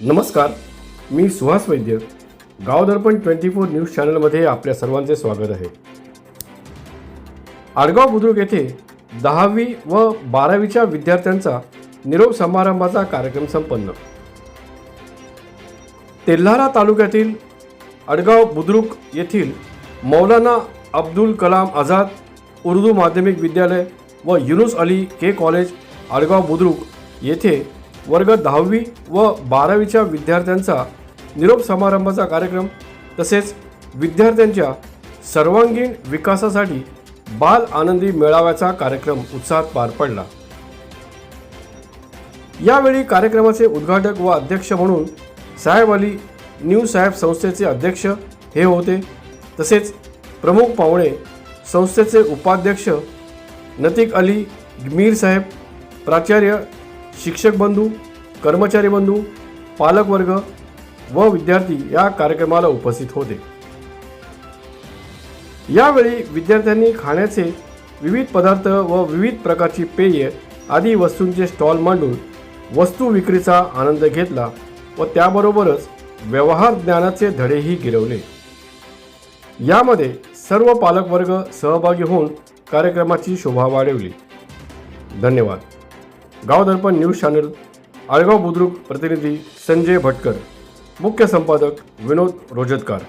नमस्कार मी Suhas Vaidya. Gavdarpan twenty four news चॅनलमध्ये आपल्या सर्वांचे स्वागत आहे. आडगाव बुद्रुक येथे दहावी व बारावीच्या विद्यार्थ्यांचा निरोप समारंभाचा कार्यक्रम संपन्न. तेल्हारा तालुक्यातील अडगाव बुद्रुक येथील मौलाना अब्दुल कलाम आझाद उर्दू माध्यमिक विद्यालय व युनुस अली के कॉलेज आडगाव बुद्रुक येथे वर्ग दहावी व बारावीच्या विद्यार्थ्यांचा निरोप समारंभाचा कार्यक्रम तसेच विद्यार्थ्यांच्या सर्वांगीण विकासासाठी बाल आनंदी मेळाव्याचा कार्यक्रम उत्साहात पार पडला. यावेळी कार्यक्रमाचे उद्घाटक व अध्यक्ष म्हणून साहेब अली न्यू साहेब संस्थेचे अध्यक्ष हे होते. तसेच प्रमुख पाहुणे संस्थेचे उपाध्यक्ष नतीक अली मीर साहेब प्राचार्य शिक्षक बंधू कर्मचारी बंधू पालकवर्ग व विद्यार्थी या कार्यक्रमाला उपस्थित होते. यावेळी विद्यार्थ्यांनी खाण्याचे विविध पदार्थ व विविध प्रकारची पेये आदी वस्तूंचे स्टॉल मांडून वस्तू विक्रीचा आनंद घेतला व त्याबरोबरच व्यवहार ज्ञानाचे धडेही गिरवले. यामध्ये सर्व पालकवर्ग सहभागी होऊन कार्यक्रमाची शोभा वाढवली. धन्यवाद. गाव दर्पण न्यूज चॅनल आळगाव बुद्रुक प्रतिनिधी संजय भटकर मुख्य संपादक विनोद रोजतकार